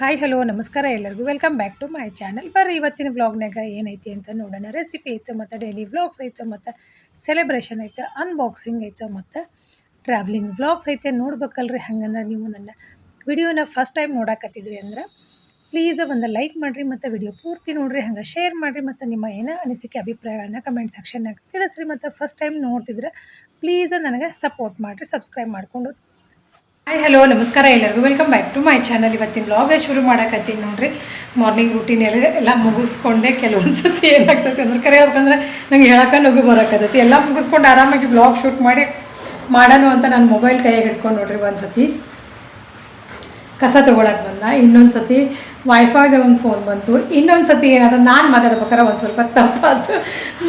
Hi, hello, ನಮಸ್ಕಾರ ಎಲ್ಲರಿಗೂ. Welcome back to my channel ಬರ್ರಿ, ಇವತ್ತಿನ ಬ್ಲಾಗ್ನಾಗ ಏನೈತಿ ಅಂತ ನೋಡೋಣ. ರೆಸಿಪಿ ಇತ್ತು ಮತ್ತು ಡೈಲಿ ವ್ಲಾಗ್ಸ್ ಐತೆ ಮತ್ತು ಸೆಲೆಬ್ರೇಷನ್ ಐತೆ ಅನ್ಬಾಕ್ಸಿಂಗ್ ಐತೆ ಮತ್ತು ಟ್ರಾವ್ಲಿಂಗ್ ವ್ಲಾಗ್ಸ್ ಐತೆ ನೋಡ್ಬೇಕಲ್ರಿ. ಹಂಗಂದ್ರೆ ನೀವು ನನ್ನ ವಿಡಿಯೋನ ಫಸ್ಟ್ ಟೈಮ್ ನೋಡಕತ್ತಿದ್ರಿ ಅಂದ್ರೆ ಪ್ಲೀಸ್ ಒಂದು ಲೈಕ್ ಮಾಡಿರಿ ಮತ್ತು ವಿಡಿಯೋ ಪೂರ್ತಿ ನೋಡಿರಿ. ಹಂಗೆ ಶೇರ್ ಮಾಡಿರಿ ಮತ್ತು ನಿಮ್ಮ ಏನೋ ಅನಿಸಿಕೆ, ಅಭಿಪ್ರಾಯಗಳನ್ನ ಕಮೆಂಟ್ ಸೆಕ್ಷನ್ನಾಗ ತಿಳಿಸ್ರಿ ಮತ್ತು ಫಸ್ಟ್ ಟೈಮ್ ನೋಡ್ತಿದ್ರೆ ಪ್ಲೀಸ್ ನನಗೆ ಸಪೋರ್ಟ್ ಮಾಡಿರಿ. ಸಬ್ಸ್ಕ್ರೈಬ್ ಮಾಡಿಕೊಂಡು ಹಾಯ್ ಹಲೋ ನಮಸ್ಕಾರ ಎಲ್ಲರಿಗೂ. Welcome back to my channel ಇವತ್ತಿನ ಬ್ಲಾಗ್ ಶುರು ಮಾಡಕತ್ತೀನಿ ನೋಡಿರಿ. ಮಾರ್ನಿಂಗ್ ರೂಟೀನ್ ಎಲ್ಲ ಎಲ್ಲ ಮುಗಿಸ್ಕೊಂಡೆ. ಕೆಲವೊಂದು ಸತಿ ಏನಾಗ್ತೈತಿ ಅಂದ್ರೆ ಕರೆ ಹೇಳ್ಬೇಕಂದ್ರೆ ನಂಗೆ ಹೇಳಕ್ಕೆ ನಗು ಬರೋಕತ್ತೈತಿ. ಎಲ್ಲ ಮುಗಿಸ್ಕೊಂಡು ಆರಾಮಾಗಿ ಬ್ಲಾಗ್ ಶೂಟ್ ಮಾಡಿ ಮಾಡೋಣ ಅಂತ ನಾನು ಮೊಬೈಲ್ ಕೈಯಾಗೆ ಇಟ್ಕೊಂಡು ನೋಡ್ರಿ ಒಂದು ಸತಿ ಕಸ ತೊಗೊಳಕ್ಕೆ ಬಂದ. ಇನ್ನೊಂದು ಸತಿ ವೈಫೈದ ಒಂದು ಫೋನ್ ಬಂತು. ಇನ್ನೊಂದು ಸತಿ ಏನಾದ್ರು ನಾನು ಮಾತಾಡ್ಬೇಕಾರೆ ಒಂದು ಸ್ವಲ್ಪ ತಪ್ಪಾತು.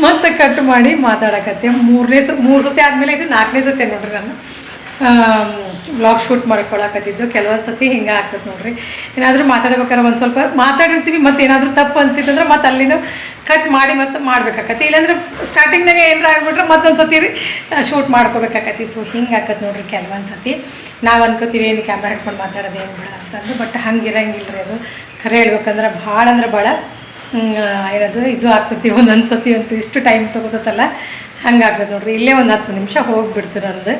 ಮತ್ತೆ ಕಟ್ ಮಾಡಿ ಮಾತಾಡಕತ್ತೆ. ಮೂರನೇ ಸ ಮೂರು ಸತಿ ಆದಮೇಲೆ ಇದು ನಾಲ್ಕನೇ ಸತಿ ನೋಡ್ರಿ ನಾನು. ಬ್ಲಾಗ್ ಶೂಟ್ ಮಾಡ್ಕೊಳಕತ್ತಿದ್ದು. ಕೆಲವೊಂದು ಸತಿ ಹಿಂಗೆ ಆಗ್ತದೆ ನೋಡ್ರಿ. ಏನಾದರೂ ಮಾತಾಡ್ಬೇಕಾದ್ರೆ ಒಂದು ಸ್ವಲ್ಪ ಮಾತಾಡಿರ್ತೀವಿ, ಮತ್ತು ಏನಾದರೂ ತಪ್ಪು ಅನ್ಸಿತ್ತಂದ್ರೆ ಮತ್ತೆ ಅಲ್ಲಿನೂ ಕಟ್ ಮಾಡಿ ಮತ್ತು ಮಾಡ್ಬೇಕಾಕತಿ ಇಲ್ಲಾಂದ್ರೆ ಸ್ಟಾರ್ಟಿಂಗ್ನಾಗೆ ಏನಾರ ಆಗಿಬಿಟ್ರೆ ಮತ್ತೊಂದು ಸತಿ ರೀ ಶೂಟ್ ಮಾಡ್ಕೋಬೇಕಾಕತಿ ಸೊ ಹಿಂಗೆ ಆಗತ್ತೆ ನೋಡ್ರಿ ಕೆಲವೊಂದು ಸತಿ. ನಾವು ಅನ್ಕೋತೀವಿ, ಏನು ಕ್ಯಾಮ್ರಾ ಹಿಡ್ಕೊಂಡು ಮಾತಾಡೋದು ಏನು ಬೇಡ ಅಂತಂದು ಬಟ್ ಹಂಗೆ ಇರೋಂಗಿಲ್ಲ ರೀ ಅದು. ಖರೆ ಹೇಳ್ಬೇಕಂದ್ರೆ ಭಾಳ ಅಂದ್ರೆ ಭಾಳ ಏನದು, ಇದು ಆಗ್ತೈತಿ ಒಂದೊಂದು ಸತಿ ಅಂತೂ ಇಷ್ಟು ಟೈಮ್ ತೊಗೋತಲ್ಲ ಹಂಗಾಗ್ತದೆ ನೋಡ್ರಿ. ಇಲ್ಲೇ ಒಂದು ಹತ್ತು ನಿಮಿಷ ಹೋಗಿಬಿಡ್ತು ನಂದು.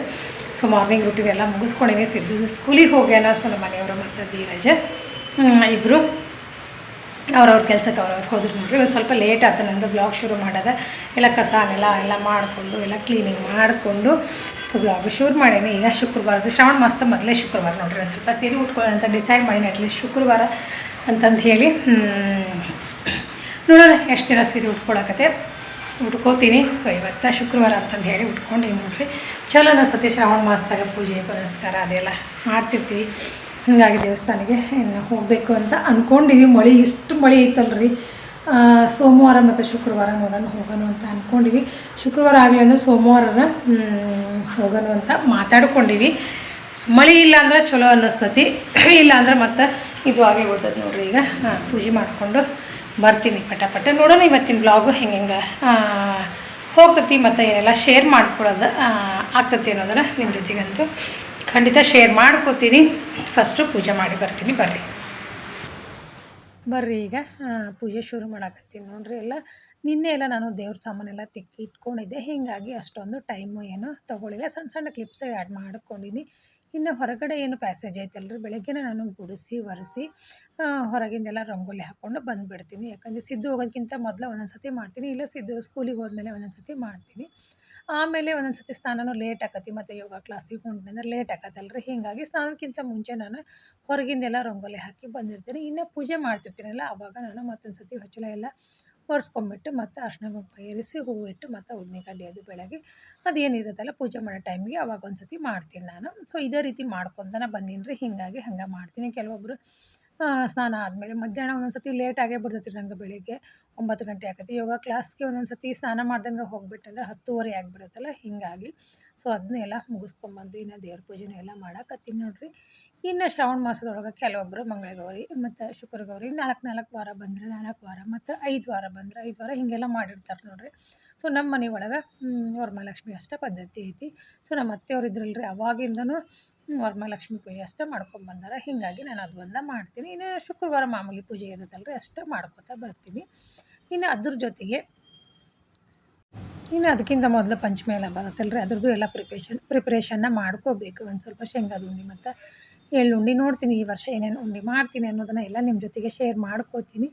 ಸೊ ಮಾರ್ನಿಂಗ್ ರೂಟೀನ್ ಎಲ್ಲ ಮುಗಿಸ್ಕೊಂಡಿನಿ. ಸಿದ್ದು ಸ್ಕೂಲಿಗೆ ಹೋಗ್ಯಾನ. ಸೊ ನಮ್ಮ ಮನೆಯವರು ಮತ್ತು ಧೀರಜ ಇಬ್ಬರು ಅವ್ರವ್ರ ಕೆಲಸಕ್ಕೆ ಅವ್ರವ್ರು ಹೋದ್ರು ನೋಡ್ರಿ. ಒಂದು ಸ್ವಲ್ಪ ಲೇಟ್ ಆಯ್ತು ನಂದು ಬ್ಲಾಗ್ ಶುರು ಮಾಡೋದ. ಎಲ್ಲ ಕಸ ಎಲ್ಲ ಮಾಡಿಕೊಂಡು, ಎಲ್ಲ ಕ್ಲೀನಿಂಗ್ ಮಾಡಿಕೊಂಡು ಸೊ ಬ್ಲಾಗ್ ಶುರು ಮಾಡೇನಿ. ಈಗ ಶುಕ್ರವಾರದ ಶ್ರಾವಣ ಮಾಸ ಮೊದಲೇ ಶುಕ್ರವಾರ ನೋಡ್ರಿ. ಒಂದು ಸ್ವಲ್ಪ ಸೀರೆ ಉಟ್ಕೊಳ್ಳೋಣ ಅಂತ ಡಿಸೈಡ್ ಮಾಡೀನಿ. ಅಟ್ಲೀಸ್ಟ್ ಶುಕ್ರವಾರ ಅಂತಂದು ಹೇಳಿ ನೋಡೋಣ. ಎಷ್ಟು ದಿನ ಸೀರೆ ಉಟ್ಕೊಳಕತ್ತೆ. ಉಟ್ಕೋತೀನಿ. ಸೊ ಇವತ್ತು ಶುಕ್ರವಾರ ಅಂತಂದು ಹೇಳಿ ಉಟ್ಕೊಂಡು ನೋಡ್ರಿ. ಚಲೋ ಅನಿಸ್ತತಿ. ಶ್ರಾವಣ ಮಾಸದಾಗ ಪೂಜೆ, ಪುನಸ್ಕಾರ ಅದೆಲ್ಲ ಮಾಡ್ತಿರ್ತೀವಿ. ಹೀಗಾಗಿ ದೇವಸ್ಥಾನಕ್ಕೆ ಇನ್ನು ಹೋಗಬೇಕು ಅಂತ ಅಂದ್ಕೊಂಡಿವಿ ಮಳೆ ಇಷ್ಟು ಮಳೆ ಐತಲ್ರಿ. ಸೋಮವಾರ ಮತ್ತು ಶುಕ್ರವಾರ ನೋಡೋಣ, ಹೋಗೋಣ ಅಂತ ಅಂದ್ಕೊಂಡಿವಿ ಶುಕ್ರವಾರ ಆಗಲಿ ಅಂದರೆ ಸೋಮವಾರ ಹೋಗೋಣ ಅಂತ ಮಾತಾಡ್ಕೊಂಡಿವಿ. ಮಳೆ ಇಲ್ಲ ಅಂದ್ರೆ ಚಲೋ ಅನ್ನಿಸ್ತತಿ ಇಲ್ಲ ಅಂದ್ರೆ ಮತ್ತೆ ಇದು ಆಗೇ ಬಿಡ್ತದೆ ನೋಡ್ರಿ ಈಗ. ಪೂಜೆ ಮಾಡಿಕೊಂಡು ಬರ್ತೀನಿ ಪಟ ನೋಡೋಣ ಇವತ್ತಿನ ಬ್ಲಾಗು ಹೆಂಗೆ ಹೆಂಗೆ ಹೋಗ್ತತಿ ಮತ್ತು ಏನೆಲ್ಲ ಶೇರ್ ಮಾಡ್ಕೊಳ್ಳೋದು ಆಗ್ತತಿ ಅನ್ನೋದನ್ನು ನಿಮ್ಮ ಜೊತೆಗಂತೂ ಖಂಡಿತ ಶೇರ್ ಮಾಡ್ಕೋತೀನಿ. ಫಸ್ಟು ಪೂಜೆ ಮಾಡಿ ಬರ್ತೀನಿ, ಬರ್ರಿ. ಬರ್ರಿ ಈಗ ಪೂಜೆ ಶುರು ಮಾಡಕತ್ತೀನಿ ನೋಡ್ರಿ ಎಲ್ಲ. ನಿನ್ನೆ ಎಲ್ಲ ನಾನು ದೇವ್ರ ಸಾಮಾನೆಲ್ಲ ತಿಕ್ಕಿ ಇಟ್ಕೊಂಡಿದ್ದೆ. ಹೀಗಾಗಿ ಅಷ್ಟೊಂದು ಟೈಮು ಏನು ತೊಗೊಳಿಲ್ಲ. ಸಣ್ಣ ಸಣ್ಣ ಕ್ಲಿಪ್ಸ್ ಆ್ಯಡ್ ಮಾಡ್ಕೊಂಡಿನಿ. ಇನ್ನು ಹೊರಗಡೆ ಏನು ಪ್ಯಾಸೇಜ್ ಐತಲ್ರಿ ಬೆಳಗ್ಗೆನೇ ನಾನು ಗುಡಿಸಿ, ಒರೆಸಿ ಹೊರಗಿಂದೆಲ್ಲ ರಂಗೋಲಿ ಹಾಕ್ಕೊಂಡು ಬಂದುಬಿಡ್ತೀನಿ. ಯಾಕಂದರೆ ಸಿದ್ದು ಹೋಗೋದಕ್ಕಿಂತ ಮೊದಲು ಒಂದೊಂದು ಸತಿ ಮಾಡ್ತೀನಿ. ಇಲ್ಲ ಸಿದ್ದು ಸ್ಕೂಲಿಗೆ ಹೋದ್ಮೇಲೆ ಒಂದೊಂದು ಸತಿ ಮಾಡ್ತೀನಿ. ಆಮೇಲೆ ಒಂದೊಂದು ಸತಿ ಸ್ನಾನನೂ ಲೇಟ್ ಆಕತಿ. ಮತ್ತು ಯೋಗ ಕ್ಲಾಸಿಗೆ ಹೊಂಟ್ನಂದ್ರೆ ಲೇಟ್ ಆಕತ್ತಲ್ರಿ. ಹೀಗಾಗಿ ಸ್ನಾನಕ್ಕಿಂತ ಮುಂಚೆ ನಾನು ಹೊರಗಿಂದೆಲ್ಲ ರಂಗೋಲಿ ಹಾಕಿ ಬಂದಿರ್ತೀನಿ. ಇನ್ನು ಪೂಜೆ ಮಾಡ್ತಿರ್ತೀನಲ್ಲ ಆವಾಗ ನಾನು ಮತ್ತೊಂದು ಸತಿ ಹೊಚ್ಚಲ ಎಲ್ಲ ಒರೆಸ್ಕೊಂಬಿಟ್ಟು ಮತ್ತು ಅರ್ಶಿನ ಕುಂಕುಮ ಹೂವು ಇಟ್ಟು ಮತ್ತು ಉದ್ನೆ ಕಡ್ಡಿ ಅದು ಬೆಳಗ್ಗೆ ಅದೇನಿರುತ್ತಲ್ಲ ಪೂಜೆ ಮಾಡೋ ಟೈಮಿಗೆ ಅವಾಗ ಒಂದು ಸತಿ ಮಾಡ್ತೀನಿ ನಾನು. ಸೊ ಇದೇ ರೀತಿ ಮಾಡ್ಕೊತಾನೆ ಬಂದೀನಿ ರೀ. ಹೀಗಾಗಿ ಹಂಗೆ ಮಾಡ್ತೀನಿ. ಕೆಲವೊಬ್ಬರು ಸ್ನಾನ ಆದಮೇಲೆ ಮಧ್ಯಾಹ್ನ ಒಂದೊಂದು ಲೇಟ್ ಆಗೇ ಬಿಡ್ತೈತಿ ನಂಗೆ ಬೆಳಿಗ್ಗೆ. ಒಂಬತ್ತು ಗಂಟೆ ಆಗತ್ತೆ ಯೋಗ ಕ್ಲಾಸ್ಗೆ ಒಂದೊಂದು ಸತಿ ಸ್ನಾನ ಮಾಡ್ದಂಗೆ ಹೋಗ್ಬಿಟ್ಟಂದ್ರೆ ಹತ್ತುವರೆ ಆಗಿಬಿಡುತ್ತಲ್ಲ. ಹೀಗಾಗಿ ಸೊ ಅದನ್ನೆಲ್ಲ ಮುಗಿಸ್ಕೊಂಬಂದು ಇನ್ನು ದೇವ್ರ ಪೂಜೆನೂ ಎಲ್ಲ ಮಾಡಕತ್ತೀನಿ ನೋಡ್ರಿ. ಇನ್ನು ಶ್ರಾವಣ ಮಾಸದೊಳಗೆ ಕೆಲವೊಬ್ಬರು ಮಂಗಳ ಗೌರಿ ಮತ್ತು ಶುಕ್ರ ಗೌರಿ ನಾಲ್ಕು ನಾಲ್ಕು ವಾರ ಬಂದರೆ ನಾಲ್ಕು ವಾರ ಮತ್ತು ಐದು ವಾರ ಬಂದರೆ ಐದು ವಾರ ಹೀಗೆಲ್ಲ ಮಾಡಿರ್ತಾರೆ ನೋಡಿರಿ. ಸೊ ನಮ್ಮ ಮನೆ ಒಳಗೆ ವರಮಹಾಲಕ್ಷ್ಮಿ ಅಷ್ಟ ಪದ್ಧತಿ ಐತಿ. ಸೊ ನಮ್ಮ ಅತ್ತೆಯವ್ರು ಇದ್ರಲ್ರಿ, ಅವಾಗಿಂದನೂ ವರಮಹಾಲಕ್ಷ್ಮಿ ಪೂಜೆ ಅಷ್ಟೇ ಮಾಡ್ಕೊಂಬಂದಾರ ಹೀಗಾಗಿ ನಾನು ಅದು ಒಂದ ಮಾಡ್ತೀನಿ. ಇನ್ನು ಶುಕ್ರವಾರ ಮಾಮೂಲಿ ಪೂಜೆ ಇರುತ್ತಲ್ರಿ, ಅಷ್ಟೇ ಮಾಡ್ಕೊತಾ ಬರ್ತೀನಿ. ಇನ್ನು ಅದ್ರ ಜೊತೆಗೆ, ಇನ್ನು ಅದಕ್ಕಿಂತ ಮೊದಲು ಪಂಚಮಿ ಎಲ್ಲ ಬರುತ್ತಲ್ರಿ. ಅದ್ರದ್ದು ಎಲ್ಲ ಪ್ರಿಪ್ರೇಷನ್ ಪ್ರಿಪ್ರೇಷನ್ನ ಮಾಡ್ಕೋಬೇಕು. ಒಂದು ಸ್ವಲ್ಪ ಶೇಂಗಾದ ಉಂಡೆ ಮತ್ತು ಎಳ್ಳುಂಡಿ ನೋಡ್ತೀನಿ, ಈ ವರ್ಷ ಏನೇನು ಉಂಡೆ ಮಾಡ್ತೀನಿ ಅನ್ನೋದನ್ನು ಎಲ್ಲ ನಿಮ್ಮ ಜೊತೆಗೆ ಶೇರ್ ಮಾಡ್ಕೋತೀನಿ.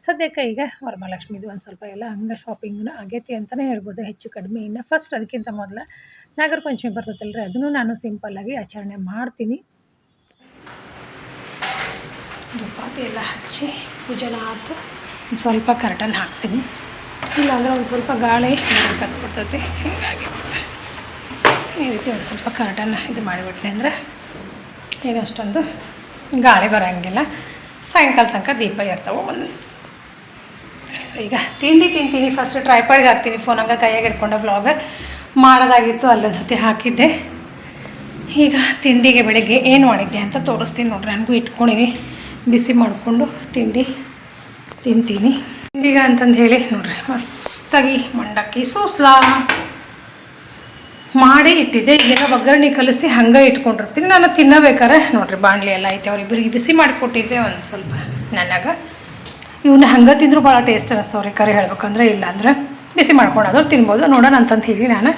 ಸದ್ಯಕ್ಕೆ ಈಗ ವರಮಹಾಲಕ್ಷ್ಮಿದು ಒಂದು ಸ್ವಲ್ಪ ಎಲ್ಲ ಹಂಗೆ ಶಾಪಿಂಗ್ನ ಆಗೈತಿ ಅಂತಲೇ ಹೇಳ್ಬೋದು, ಹೆಚ್ಚು ಕಡಿಮೆ ಇನ್ನು ಫಸ್ಟ್ ಅದಕ್ಕಿಂತ ಮೊದಲು. ನಾಗರ ಪಂಚಮಿ ಬರ್ತೈತಲ್ರಿ, ಅದನ್ನು ನಾನು ಸಿಂಪಲ್ಲಾಗಿ ಆಚರಣೆ ಮಾಡ್ತೀನಿ. ದುಪಾತಿ ಎಲ್ಲ ಹಚ್ಚಿ ಪೂಜೆನ ಆತು. ಒಂದು ಸ್ವಲ್ಪ ಕರ್ಟನ್ ಹಾಕ್ತೀನಿ. ಇಲ್ಲಾಂದ್ರೆ ಒಂದು ಸ್ವಲ್ಪ ಗಾಳಿ ಕತ್ಬಿಡ್ತೈತಿ ಹೀಗಾಗಿ ಈ ರೀತಿ ಒಂದು ಸ್ವಲ್ಪ ಕರ್ಟನ್ ಇದು ಮಾಡಿಬಿಟ್ನೆ ಅಂದರೆ ಏನು ಅಷ್ಟೊಂದು ಗಾಳಿ ಬರೋಂಗಿಲ್ಲ. ಸಾಯಂಕಾಲ ತನಕ ದೀಪ ಇರ್ತಾವೆ ಒಂದು. ಸೊ ಈಗ ತಿಂಡಿ ತಿಂತೀನಿ. ಫಸ್ಟ್ ಟ್ರೈಪಾಡ್ಗೆ ಹಾಕ್ತೀನಿ. ಫೋನ್ ಹಂಗೆ ಕೈಯಾಗ ಹಿಡ್ಕೊಂಡು ವ್ಲಾಗ್ ಮಾಡೋದಾಗಿತ್ತು, ಅಲ್ಲೊಂದು ಸತಿ ಹಾಕಿದ್ದೆ. ಈಗ ತಿಂಡಿಗೆ ಬೆಳಿಗ್ಗೆ ಏನು ಮಾಡಿದ್ದೆ ಅಂತ ತೋರಿಸ್ತೀನಿ ನೋಡ್ರಿ. ನನಗೂ ಇಟ್ಕೊಂಡಿನಿ. ಬಿಸಿ ಮಾಡಿಕೊಂಡು ತಿಂಡಿ ತಿಂತೀನಿ. ತಿಂಡಿಗೆ ಅಂತಂದು ಹೇಳಿ ನೋಡ್ರಿ. ಮಸ್ತಾಗಿ ಮಂಡಕ್ಕಿ ಸೂಸ್ಲಾ. ಮಾಡಿ ಇಟ್ಟಿದ್ದೆ. ಈಗೆಲ್ಲ ಒಗ್ಗರಣೆ ಕಲಿಸಿ ಹಂಗೆ ಇಟ್ಕೊಂಡಿರ್ತೀನಿ. ನಾನು ತಿನ್ನಬೇಕಾರೆ ನೋಡ್ರಿ ಬಾಣಲಿ ಎಲ್ಲ ಐತೆ. ಅವ್ರಿಬ್ಬರಿಗೆ ಬಿಸಿ ಮಾಡಿಕೊಟ್ಟಿದ್ದೆ ಒಂದು ಸ್ವಲ್ಪ ನನಗೆ ಇವನ್ನ ಹಂಗೆ ತಿಂದರೂ ಭಾಳ ಟೇಸ್ಟ್ ಅನ್ನಿಸ್ತವ್ರಿ ಕರೆ ಹೇಳ್ಬೇಕಂದ್ರೆ ಇಲ್ಲ ಅಂದ್ರೆ ಬಿಸಿ ಮಾಡ್ಕೊಂಡಾದ್ರು ತಿನ್ಬೋದು. ನೋಡೋಣ ಅಂತಂತ ಹೇಳಿ ನಾನು.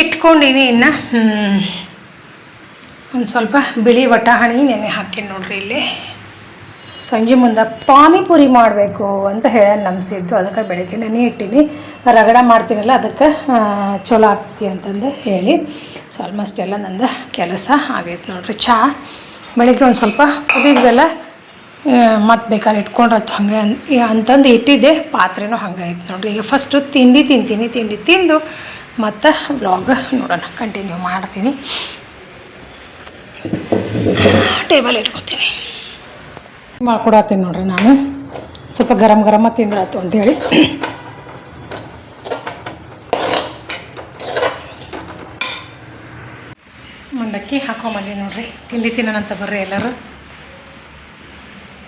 ಇಟ್ಕೊಂಡಿನಿ ಇನ್ನು ಒಂದು ಸ್ವಲ್ಪ ಬಿಳಿ ವಟಾಣಿ ನೆನೆ ಹಾಕಿನಿ ನೋಡ್ರಿ ಇಲ್ಲಿ. ಸಂಜೆ ಮುಂದೆ ಪಾನಿಪುರಿ ಮಾಡಬೇಕು ಅಂತ ಹೇಳಿ ನಮ್ಸಿದ್ದು ಅದಕ್ಕೆ ಬೆಳಗ್ಗೆ ನೆನೆ ಇಟ್ಟಿನಿ. ರಗಡ ಮಾಡ್ತೀನಲ್ಲ, ಅದಕ್ಕೆ ಚಲೋ ಆಗ್ತಿ ಅಂತಂದು ಹೇಳಿ. ಸೊ ಆಲ್ಮೋಸ್ಟ್ ಎಲ್ಲ ನಂದು ಕೆಲಸ ಆಗೈತೆ ನೋಡ್ರಿ. ಚಹಾ ಬೆಳಗ್ಗೆ ಒಂದು ಸ್ವಲ್ಪ ಕುದಿದ್ದೆಲ್ಲ ಮತ್ತು ಬೇಕಾದ್ರೆ ಇಟ್ಕೊಂಡ್ರತ್ತು ಹಂಗೆ ಅಂತಂದು ಇಟ್ಟಿದ್ದೆ. ಪಾತ್ರೆನೂ ಹಂಗೆ ಐತೆ ನೋಡ್ರಿ. ಈಗ ಫಸ್ಟು ತಿಂಡಿ ತಿಂತೀನಿ, ತಿಂಡಿ ತಿಂದು ಮತ್ತು ವ್ಲಾಗ್ ನೋಡೋಣ. ಕಂಟಿನ್ಯೂ ಮಾಡ್ತೀನಿ. ಟೇಬಲ್ ಇಟ್ಕೊತೀನಿ. ಮಾಡ್ಕೊಡತ್ತೀನಿ ನೋಡ್ರಿ ನಾನು. ಸ್ವಲ್ಪ ಗರಮ್ ಗರಮ ತಿಂದ್ರಾತು ಅಂತೇಳಿ. ಮಂಡಕ್ಕಿ ಹಾಕೊಂಬಂದಿ ನೋಡ್ರಿ. ತಿಂಡಿ ತಿನ್ನೋಣಂತ ಬರ್ರಿ ಎಲ್ಲರೂ.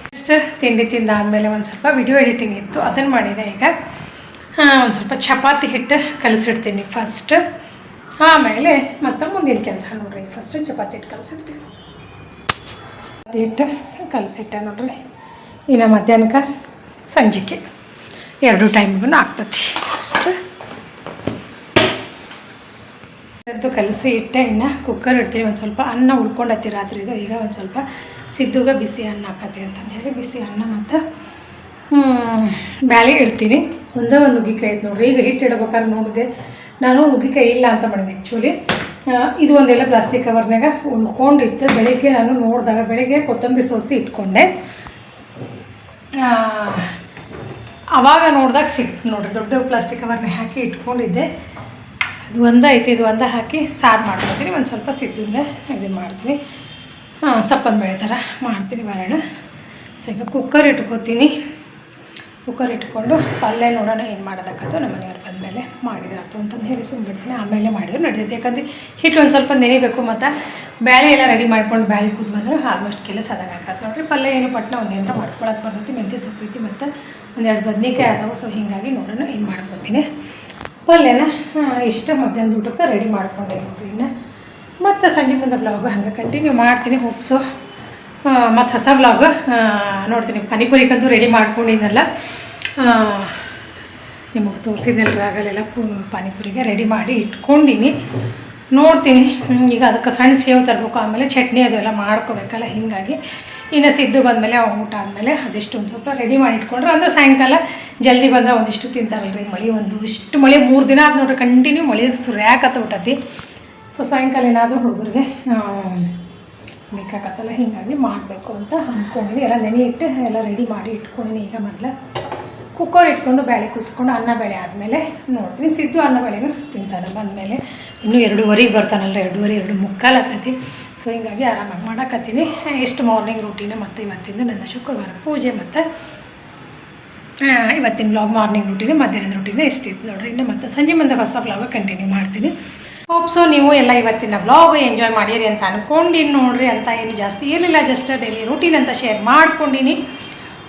ನೆಕ್ಸ್ಟ್ ತಿಂಡಿ ತಿಂದಾದಮೇಲೆ ಒಂದು ಸ್ವಲ್ಪ ವಿಡಿಯೋ ಎಡಿಟಿಂಗ್ ಇತ್ತು. ಅದನ್ನು ಮಾಡಿದೆ ಈಗ. ಒಂದು ಸ್ವಲ್ಪ ಚಪಾತಿ ಹಿಟ್ಟು ಕಲಸಿಡ್ತೀನಿ ಫಸ್ಟ್ ಆಮೇಲೆ ಮತ್ತೆ ಮುಂದಿನ ಕೆಲಸ ನೋಡ್ರಿ. ಫಸ್ಟ್ ಚಪಾತಿ ಹಿಟ್ಟು ಕಲಸಿಡ್ತೀನಿ ಚಪಾತಿ ಹಿಟ್ಟು ಕಲಸಿಟ್ಟೆ ನೋಡ್ರಿ. ಇನ್ನು ಮಧ್ಯಾಹ್ನಕ್ಕೆ ಸಂಜೆಗೆ ಎರಡು ಟೈಮ್ಗೂ ಆಗ್ತತಿ. ಅಷ್ಟು. ಕಲಸಿ ಇಟ್ಟೆ, ಇನ್ನು ಕುಕ್ಕರ್ ಇಡ್ತೀನಿ. ಒಂದು ಸ್ವಲ್ಪ ಅನ್ನ ಉಳ್ಕೊಂಡತ್ತಿ ರಾತ್ರಿ ಇದು ಈಗ ಒಂದು ಸ್ವಲ್ಪ ಸಿದ್ದುಗ ಬಿಸಿ ಅನ್ನ ಹಾಕತಿ ಅಂತಂದು ಹೇಳಿ ಬಿಸಿ ಅನ್ನ ಮತ್ತು ಬ್ಯಾಳೆ ಇಡ್ತೀನಿ. ಒಂದೇ ಒಂದು ನುಗ್ಗಿಕಾಯಿ ಐತೆ ನೋಡ್ರಿ. ಈಗ ಹಿಟ್ಟು ಇಡ್ಬೇಕಾದ್ರೆ ನೋಡಿದೆ. ನಾನು ನುಗ್ಗಿಕಾಯಿ ಇಲ್ಲ ಅಂತ ಮಾಡಿದೆ ಆ್ಯಕ್ಚುಲಿ ಇದು ಒಂದೆಲ್ಲ ಪ್ಲಾಸ್ಟಿಕ್ ಕವರ್ನಾಗ ಉಳ್ಕೊಂಡಿತ್ತು. ಬೆಳಿಗ್ಗೆ ನಾನು ನೋಡಿದಾಗ ಬೆಳಿಗ್ಗೆ ಕೊತ್ತಂಬರಿ ಸೋಸಿ ಇಟ್ಕೊಂಡೆ. ಆವಾಗ ನೋಡಿದಾಗ ಸಿಕ್ತು ನೋಡಿರಿ, ದೊಡ್ಡ ಪ್ಲಾಸ್ಟಿಕ್ ಕವರ್ನ ಹಾಕಿ ಇಟ್ಕೊಂಡಿದ್ದೆ. ಇದು ಒಂದೈತೆ ಐತಿ, ಇದು ಒಂದು ಹಾಕಿ ಸಾರು ಮಾಡ್ಕೊತೀನಿ. ಒಂದು ಸ್ವಲ್ಪ ಸಿದ್ದಂಗೆ ಇದು ಮಾಡ್ತೀನಿ. ಹಾಂ, ಸಪ್ಪನ ಬೆಳೆ ಥರ ಮಾಡ್ತೀನಿ, ಬರೋಣ. ಸೊ, ಈಗ ಕುಕ್ಕರ್ ಇಟ್ಕೊತೀನಿ. ಕುಕ್ಕರ್ ಇಟ್ಕೊಂಡು ಪಲ್ಯ ನೋಡೋಣ ಏನು ಮಾಡೋದಕ್ಕದು ನಮ್ಮ ಮನೆಯವ್ರು ಬಂದಮೇಲೆ ಮಾಡಿದ್ರಾತು ಅಂತಂದು ಹೇಳಿ ಸುಮ್ಮನೆ ಆಮೇಲೆ ಮಾಡಿದ್ರು ನಡೆಯುತ್ತೆ ಯಾಕಂದ್ರೆ ಹಿಟ್ಟು ಒಂದು ಸ್ವಲ್ಪ ನೆನಿಬೇಕು ಮತ್ತು ಬ್ಯಾಳೆ ಎಲ್ಲ ರೆಡಿ ಮಾಡ್ಕೊಂಡು ಬ್ಯಾಳೆ ಕೂತ್ ಬಂದ್ರೆ ಆಲ್ಮೋಸ್ಟ್ ಕೆಲಸ ಆದಂಗೆ ಆಗತ್ತೆ ನೋಡ್ರಿ, ಪಲ್ಯ ಏನು ಪಟ್ನ ಒಂದು ಏನಾರ ಮಾಡ್ಕೊಳಕ್ಕೆ ಬರ್ತೈತಿ, ಮೆಂತ್ಯ ಸೊಪ್ಪು ಐತಿ ಮತ್ತು ಒಂದೆರಡು ಬದ್ನಿಕಾಯಿ ಅದಾವೆ. ಸೊ ಹೀಗಾಗಿ ನೋಡೋಣ ಏನು ಮಾಡ್ಕೊತೀನಿ. ಪಲ್ಯನ ಇಷ್ಟು ಮಧ್ಯಾಹ್ನದ ಊಟಕ್ಕೆ ರೆಡಿ ಮಾಡ್ಕೊಂಡೆ ನೋಡಿರಿ ಇನ್ನು. ಮತ್ತು ಸಂಜೆ ಮುಂದೆ ಬ್ಲಾಗ್ ಹಂಗೆ ಕಂಟಿನ್ಯೂ ಮಾಡ್ತೀನಿ. ಹೋಪ್ಸು ಮತ್ತು ಹೊಸ ಬ್ಲಾಗ್ ನೋಡ್ತೀನಿ. ಪಾನಿಪುರಿಗಂತೂ ರೆಡಿ ಮಾಡ್ಕೊಂಡಿದ್ದೆಲ್ಲ ನಿಮಗೆ ತೋರಿಸಿದ್ನಲ್ರಿ ಆಗಲೆಲ್ಲ ಪಾನಿಪುರಿಗೆ ರೆಡಿ ಮಾಡಿ ಇಟ್ಕೊಂಡಿನಿ. ನೋಡ್ತೀನಿ. ಈಗ ಅದಕ್ಕೆ ಸಣ್ಣ ಸೇವ್ ತರಬೇಕು. ಆಮೇಲೆ ಚಟ್ನಿ ಅದೆಲ್ಲ ಮಾಡ್ಕೋಬೇಕಲ್ಲ, ಹೀಗಾಗಿ. ಇನ್ನು ಸಿದ್ದು ಬಂದಮೇಲೆ ಊಟ ಆದಮೇಲೆ ಅದೆಷ್ಟು ಒಂದು ಸ್ವಲ್ಪ ರೆಡಿ ಮಾಡಿ ಇಟ್ಕೊಂಡ್ರೆ. ಅಂದರೆ ಸಾಯಂಕಾಲ ಜಲ್ದಿ ಬಂದ್ರೆ ಒಂದಿಷ್ಟು ತಿಂತಾರಲ್ರಿ ಮಳೆ ಒಂದು. ಇಷ್ಟು ಮಳೆ ಮೂರು ದಿನ ಆದ ನೋಡ್ರಿ ಕಂಟಿನ್ಯೂ ಮಳೆ ಸುರ್ಯಾಕತ್ತ ಬಿಟ್ಟತಿ ಸೊ ಸಾಯಂಕಾಲ ಏನಾದರೂ ಹುಡುಗರಿಗೆ ಬೇಕಾಗತ್ತಲ್ಲ, ಹೀಗಾಗಿ ಮಾಡಬೇಕು ಅಂತ ಅಂದ್ಕೊಂಡಿನಿ ಎಲ್ಲ ನೆನೆ ಇಟ್ಟು ಎಲ್ಲ ರೆಡಿ ಮಾಡಿ ಇಟ್ಕೊಂಡಿನಿ ಈಗ ಮೊದಲು. ಕುಕ್ಕರ್ ಇಟ್ಕೊಂಡು ಬೇಳೆ ಕುಸ್ಕೊಂಡು ಅನ್ನ ಬೇಳೆ ಆದಮೇಲೆ ನೋಡ್ತೀನಿ. ಸಿದ್ದು ಅನ್ನ ಬೇಳೆನೂ ತಿಂತಾನೆ ಬಂದಮೇಲೆ. ಇನ್ನೂ ಎರಡೂವರೆಗೆ ಬರ್ತಾನಲ್ಲ ಎರಡೂವರೆ, ಎರಡು ಮುಕ್ಕಾಲು ಆಕತಿ. ಸೊ ಹಿಂಗಾಗಿ ಆರಾಮಾಗಿ ಮಾಡಾಕತ್ತೀನಿ. ಎಷ್ಟು ಮಾರ್ನಿಂಗ್ ರೂಟೀನ್ ಮತ್ತು ಇವತ್ತಿಂದ ನನ್ನ ಶುಕ್ರವಾರ ಪೂಜೆ ಮತ್ತು ಇವತ್ತಿನ ಬ್ಲಾಗ್ ಮಾರ್ನಿಂಗ್ ರೂಟೀನು ಮಧ್ಯಾಹ್ನದ ರೂಟೀನು ಎಷ್ಟಿತ್ತು ನೋಡ್ರಿ. ಇನ್ನು ಮತ್ತು ಸಂಜೆ ಮುಂದೆ ಹೊಸ ಬ್ಲಾಗ ಕಂಟಿನ್ಯೂ ಮಾಡ್ತೀನಿ. ಹೋಪ್ ಸೊ ನೀವು ಎಲ್ಲ ಇವತ್ತಿನ ಬ್ಲಾಗ್ ಎಂಜಾಯ್ ಮಾಡಿರಿ ಅಂತ ಅಂದ್ಕೊಂಡಿನಿ ನೋಡ್ರಿ ಅಂತ ಏನು ಜಾಸ್ತಿ ಇರಲಿಲ್ಲ ಜಸ್ಟ್ ಡೈಲಿ ರೂಟೀನ್ ಅಂತ ಶೇರ್ ಮಾಡ್ಕೊಂಡಿನಿ.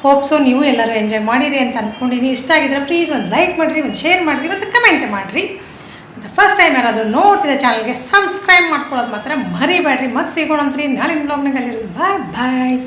ಹೋಪ್ಸು ನೀವು ಎಲ್ಲರೂ ಎಂಜಾಯ್ ಮಾಡಿರಿ ಅಂತ ಅಂದ್ಕೊಂಡಿನಿ ಇಷ್ಟ ಆಗಿದ್ರೆ ಪ್ಲೀಸ್ ಒಂದು ಲೈಕ್ ಮಾಡಿರಿ, ಒಂದು ಶೇರ್ ಮಾಡಿರಿ ಮತ್ತು ಕಮೆಂಟ್ ಮಾಡಿರಿ. ಮತ್ತು ಫಸ್ಟ್ ಟೈಮ್ ಯಾರಾದರೂ ನೋಡ್ತಿದ್ದ ಚಾನಲ್ಗೆ ಸಬ್ಸ್ಕ್ರೈಬ್ ಮಾಡ್ಕೊಳ್ಳೋದು ಮಾತ್ರ ಮರಿಬೇಡ್ರಿ. ಮತ್ತೆ ಸಿಗೋಣಂತ್ರಿ ನಾಳೆ ಬ್ಲಾಗ್ನಾಗ ಬಾಯ್ ಬಾಯ್